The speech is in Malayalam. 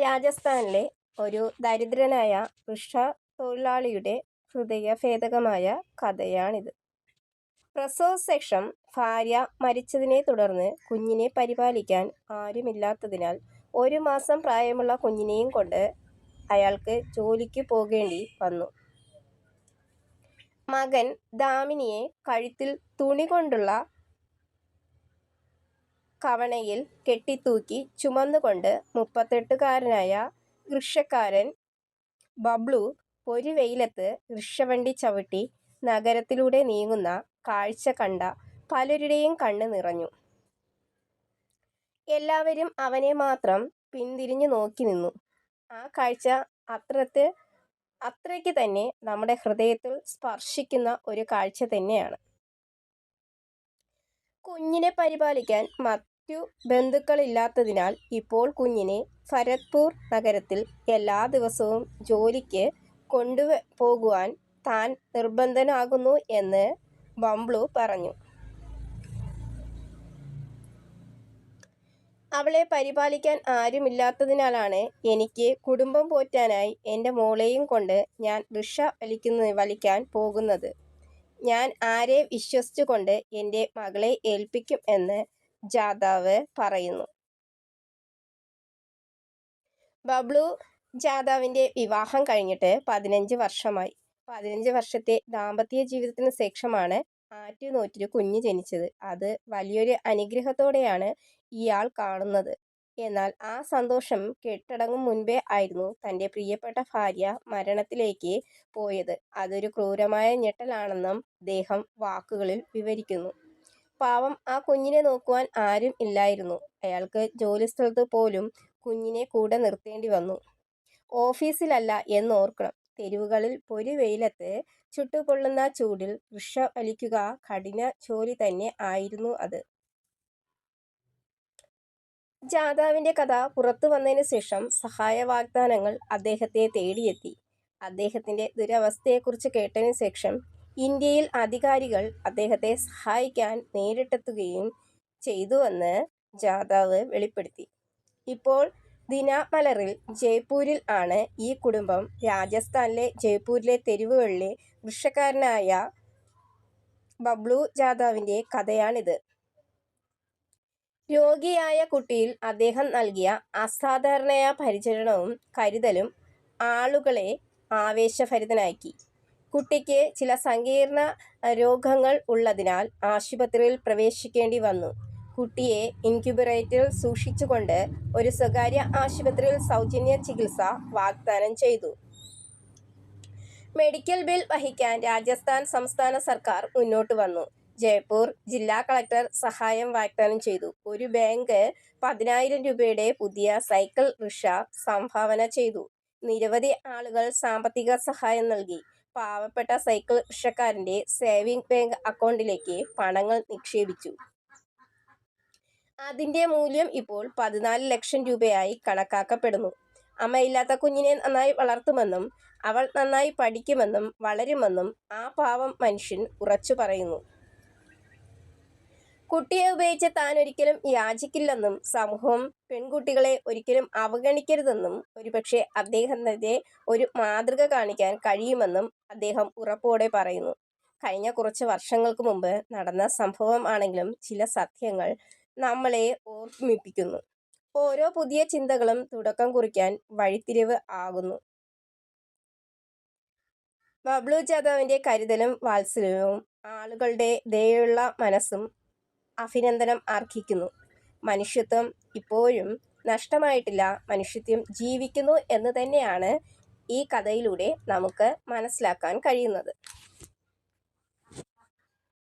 രാജസ്ഥാനിലെ ഒരു ദരിദ്രനായ വൃക്ഷ തൊഴിലാളിയുടെ ഹൃദയഭേദകമായ കഥയാണിത്. പ്രസവശേഷം ഭാര്യ മരിച്ചതിനെ തുടർന്ന് കുഞ്ഞിനെ പരിപാലിക്കാൻ ആരുമില്ലാത്തതിനാൽ ഒരു മാസം പ്രായമുള്ള കുഞ്ഞിനെയും കൊണ്ട് അയാൾക്ക് ജോലിക്ക് പോകേണ്ടി വന്നു. മകൻ ദാമിനിയെ കഴുത്തിൽ തുണി കൊണ്ടുള്ള കവണയിൽ കെട്ടിത്തൂക്കി ചുമന്നുകൊണ്ട് മുപ്പത്തെട്ടുകാരനായ റിക്ഷക്കാരൻ ബബ്ലു പൊരുവെയിലത്ത് റിക്ഷവണ്ടി ചവിട്ടി നഗരത്തിലൂടെ നീങ്ങുന്ന കാഴ്ച കണ്ട പലരുടെയും കണ്ണ് നിറഞ്ഞു. എല്ലാവരും അവനെ മാത്രം പിന്തിരിഞ്ഞു നോക്കി നിന്നു. ആ കാഴ്ച അത്രയ്ക്ക് തന്നെ നമ്മുടെ ഹൃദയത്തിൽ സ്പർശിക്കുന്ന ഒരു കാഴ്ച തന്നെയാണ്. കുഞ്ഞിനെ പരിപാലിക്കാൻ മറ്റു ബന്ധുക്കളില്ലാത്തതിനാൽ ഇപ്പോൾ കുഞ്ഞിനെ ഫരത്പൂർ നഗരത്തിൽ എല്ലാ ദിവസവും ജോലിക്ക് കൊണ്ടുപോകുവാൻ താൻ നിർബന്ധനാകുന്നു എന്ന് ബംബ്ലു പറഞ്ഞു. അവളെ പരിപാലിക്കാൻ ആരുമില്ലാത്തതിനാലാണ് എനിക്ക് കുടുംബം പോറ്റാനായി എന്റെ മോളെയും കൊണ്ട് ഞാൻ റിക്ഷ വലിക്കാൻ പോകുന്നത്. ഞാൻ ആരെ വിശ്വസിച്ചുകൊണ്ട് എന്റെ മകളെ ഏൽപ്പിക്കും എന്ന് ജാദവ് പറയുന്നു. ബബ്ലു ജാദവിന്റെ വിവാഹം കഴിഞ്ഞിട്ട് പതിനഞ്ച് വർഷമായി. പതിനഞ്ച് വർഷത്തെ ദാമ്പത്യ ജീവിതത്തിന് ശേഷമാണ് ആറ്റുനോറ്റൊരു കുഞ്ഞ് ജനിച്ചത്. അത് വലിയൊരു അനുഗ്രഹത്തോടെയാണ് ഇയാൾ കാണുന്നത്. എന്നാൽ ആ സന്തോഷം കെട്ടടങ്ങും മുൻപേ ആയിരുന്നു തന്റെ പ്രിയപ്പെട്ട ഭാര്യ മരണത്തിലേക്ക് പോയത്. അതൊരു ക്രൂരമായ ഞെട്ടലാണെന്നും അദ്ദേഹം വാക്കുകളിൽ വിവരിക്കുന്നു. പാവം ആ കുഞ്ഞിനെ നോക്കുവാൻ ആരും ഇല്ലായിരുന്നു. അയാൾക്ക് ജോലിസ്ഥലത്ത് പോലും കുഞ്ഞിനെ കൂടെ നിർത്തേണ്ടി വന്നു. ഓഫീസിലല്ല എന്ന് ഓർക്കണം തെരുവുകളിൽ പൊരുവെയിലത്ത് ചുട്ടുപൊള്ളുന്ന ചൂടിൽ വൃക്ഷ അലിക്കുക കഠിന ജോലി തന്നെ ആയിരുന്നു അത്. ജാതാവിന്റെ കഥ പുറത്തു വന്നതിന് ശേഷം സഹായ വാഗ്ദാനങ്ങൾ അദ്ദേഹത്തെ തേടിയെത്തി. അദ്ദേഹത്തിന്റെ ദുരവസ്ഥയെക്കുറിച്ച് കേട്ടതിന് ശേഷം ഇന്ത്യയിൽ അധികാരികൾ അദ്ദേഹത്തെ സഹായിക്കാൻ നേരിട്ടെത്തുകയും ചെയ്തുവെന്ന് ജാദവ് വെളിപ്പെടുത്തി. ഇപ്പോൾ ദിനാമലറിൽ ജയ്പൂരിൽ ആണ് ഈ കുടുംബം. രാജസ്ഥാനിലെ ജയ്പൂരിലെ തെരുവുകളിലെ വൃക്ഷക്കാരനായ ബബ്ലു ജാദവിന്റെ കഥയാണിത്. രോഗിയായ കുട്ടിയിൽ അദ്ദേഹം നൽകിയ അസാധാരണയായ പരിചരണവും കരുതലും ആളുകളെ ആവേശഭരിതനാക്കി. കുട്ടിക്ക് ചില സങ്കീർണ രോഗങ്ങൾ ഉള്ളതിനാൽ ആശുപത്രിയിൽ പ്രവേശിക്കേണ്ടി വന്നു. കുട്ടിയെ ഇൻക്യുബറേറ്ററിൽ സൂക്ഷിച്ചുകൊണ്ട് ഒരു സ്വകാര്യ ആശുപത്രിയിൽ സൗജന്യ ചികിത്സ വാഗ്ദാനം ചെയ്തു. മെഡിക്കൽ ബിൽ വഹിക്കാൻ രാജസ്ഥാൻ സംസ്ഥാന സർക്കാർ മുന്നോട്ട് വന്നു. ജയ്പൂർ ജില്ലാ കളക്ടർ സഹായം വാഗ്ദാനം ചെയ്തു. ഒരു ബാങ്ക് പതിനായിരം രൂപയുടെ പുതിയ സൈക്കിൾ റിക്ഷ സംഭാവന ചെയ്തു. നിരവധി ആളുകൾ സാമ്പത്തിക സഹായം നൽകി. പാവപ്പെട്ട സൈക്കിൾ കൃഷിക്കാരന്റെ സേവിംഗ് ബാങ്ക് അക്കൗണ്ടിലേക്ക് പണങ്ങൾ നിക്ഷേപിച്ചു. അതിന്റെ മൂല്യം ഇപ്പോൾ പതിനാല് ലക്ഷം രൂപയായി കണക്കാക്കപ്പെടുന്നു. അമ്മയില്ലാത്ത കുഞ്ഞിനെ നന്നായി വളർത്തുമെന്നും അവൾ നന്നായി പഠിക്കുമെന്നും വളരുമെന്നും ആ പാവം മനുഷ്യൻ ഉറച്ചു പറയുന്നു. കുട്ടിയെ ഉപയോഗിച്ച് താൻ ഒരിക്കലും യാചിക്കില്ലെന്നും സമൂഹം പെൺകുട്ടികളെ ഒരിക്കലും അവഗണിക്കരുതെന്നും ഒരുപക്ഷെ അദ്ദേഹത്തിന്റെ ഒരു മാതൃക കാണിക്കാൻ കഴിയുമെന്നും അദ്ദേഹം ഉറപ്പോടെ പറയുന്നു. കഴിഞ്ഞ കുറച്ച് വർഷങ്ങൾക്ക് മുമ്പ് നടന്ന സംഭവം ആണെങ്കിലും ചില സത്യങ്ങൾ നമ്മളെ ഓർമ്മിപ്പിക്കുന്നു. ഓരോ പുതിയ ചിന്തകളും തുടക്കം കുറിക്കാൻ വഴിത്തിരിവ് ആകുന്നു. ബബ്ലു ജാദവിന്റെ കരുതലും വാത്സല്യവും ആളുകളുടെ ദയുള്ള മനസ്സും അഭിനന്ദനം അർഹിക്കുന്നു. മനുഷ്യത്വം ഇപ്പോഴും നഷ്ടമായിട്ടില്ല. മനുഷ്യത്വം ജീവിക്കുന്നു എന്ന് തന്നെയാണ് ഈ കഥയിലൂടെ നമുക്ക് മനസ്സിലാക്കാൻ കഴിയുന്നത്.